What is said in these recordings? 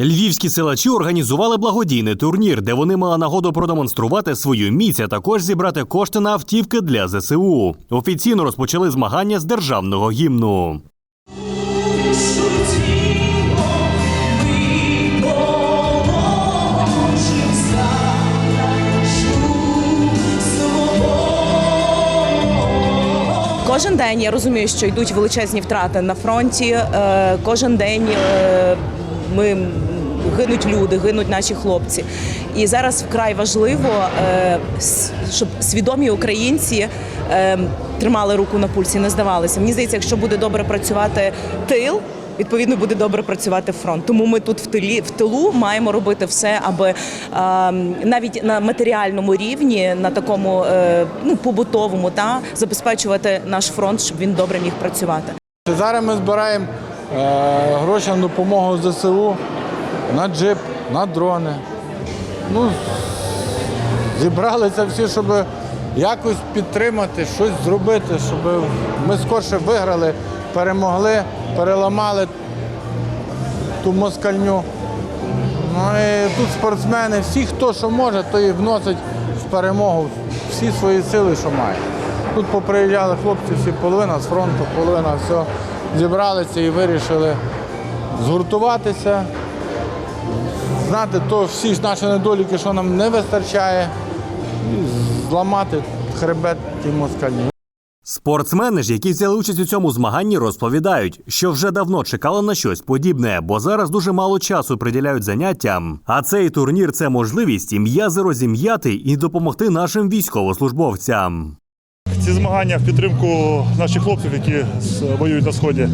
Львівські силачі організували благодійний турнір, де вони мали нагоду продемонструвати свою міць, а також зібрати кошти на автівки для ЗСУ. Офіційно розпочали змагання з державного гімну. Кожен день я розумію, що йдуть величезні втрати на фронті. Е, Кожен день е, ми гинуть люди, гинуть наші хлопці. І зараз вкрай важливо, е, щоб свідомі українці е, тримали руку на пульсі, не здавалися. Мені здається, якщо буде добре працювати тил. Відповідно, буде добре працювати фронт. Тому ми тут в тилі в тилу маємо робити все, аби е, навіть на матеріальному рівні, на такому ну побутовому, та забезпечувати наш фронт, щоб він добре міг працювати. Зараз ми збираємо гроші на допомогу ЗСУ на джип, на дрони. Ну, зібралися всі, щоб якось підтримати, щось зробити, щоб ми скорше виграли, перемогли, переламали ту москальню. Ну і тут спортсмени, всі, хто що може, то і вносить в перемогу всі свої сили, що має. Тут поприїжджали хлопці, всі половина з фронту, половина все. Зібралися і вирішили згуртуватися, знати то всі ж наші недоліки, що нам не вистачає, і зламати хребет тій москальні. Спортсмени ж, які взяли участь у цьому змаганні, розповідають, що вже давно чекали на щось подібне, бо зараз дуже мало часу приділяють заняттям. А цей турнір це можливість і м'язи розім'яти і допомогти нашим військовослужбовцям. Ці змагання в підтримку наших хлопців, які воюють на сході.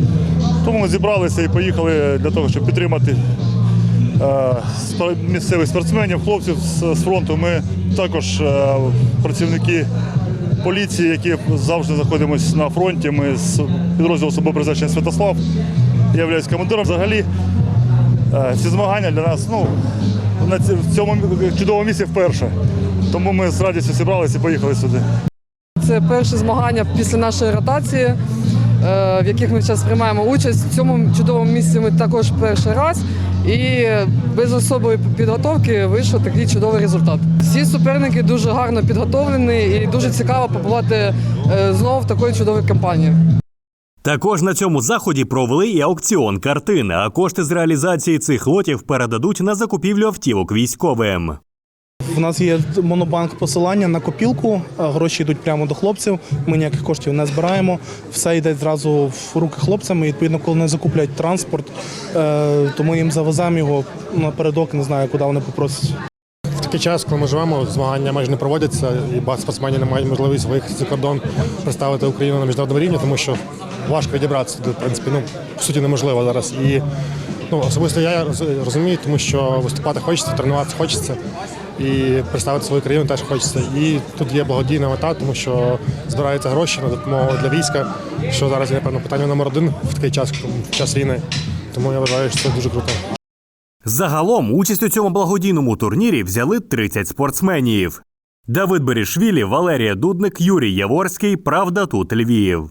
Тому ми зібралися і поїхали для того, щоб підтримати е, місцевих спортсменів, хлопців з, фронту. Ми також е, працівники поліції, які завжди знаходимося на фронті. Ми з підрозділу особового призначення Святослав. Я являюсь командиром. Взагалі е, ці змагання для нас ну, на цьому чудовому місці вперше. Тому ми з радістю зібралися і поїхали сюди. Це перші змагання після нашої ротації, е, в яких ми зараз приймаємо участь. В цьому чудовому місці ми також перший раз. І без особої підготовки вийшов такий чудовий результат. Всі суперники дуже гарно підготовлені і дуже цікаво побувати е, знову в такої чудовій компанії. Також на цьому заході провели і аукціон картин, а кошти з реалізації цих лотів передадуть на закупівлю автівок військовим. У нас є монобанк посилання на копілку. Гроші йдуть прямо до хлопців. Ми ніяких коштів не збираємо. Все йде зразу в руки хлопцям. І відповідно, коли вони закуплять транспорт, е, то ми їм завеземо його напередок. Не знаю, куди вони попросять. В такий час, коли ми живемо, змагання майже не проводяться, і багато не мають можливість виїхати за кордон, представити Україну на міжнародному рівні, тому що важко відібратися в принципі, ну, по суті, неможливо зараз. І ну, особисто я розумію, тому що виступати хочеться, тренуватися хочеться. І представити свою країну теж хочеться. І тут є благодійна мета, тому що збираються гроші на допомогу для війська, що зараз є, напевно, питання номер один в такий час, в час війни. Тому я вважаю, що це дуже круто. Загалом участь у цьому благодійному турнірі взяли 30 спортсменів. Давид Берішвілі, Валерія Дудник, Юрій Яворський. Правда, тут Львів.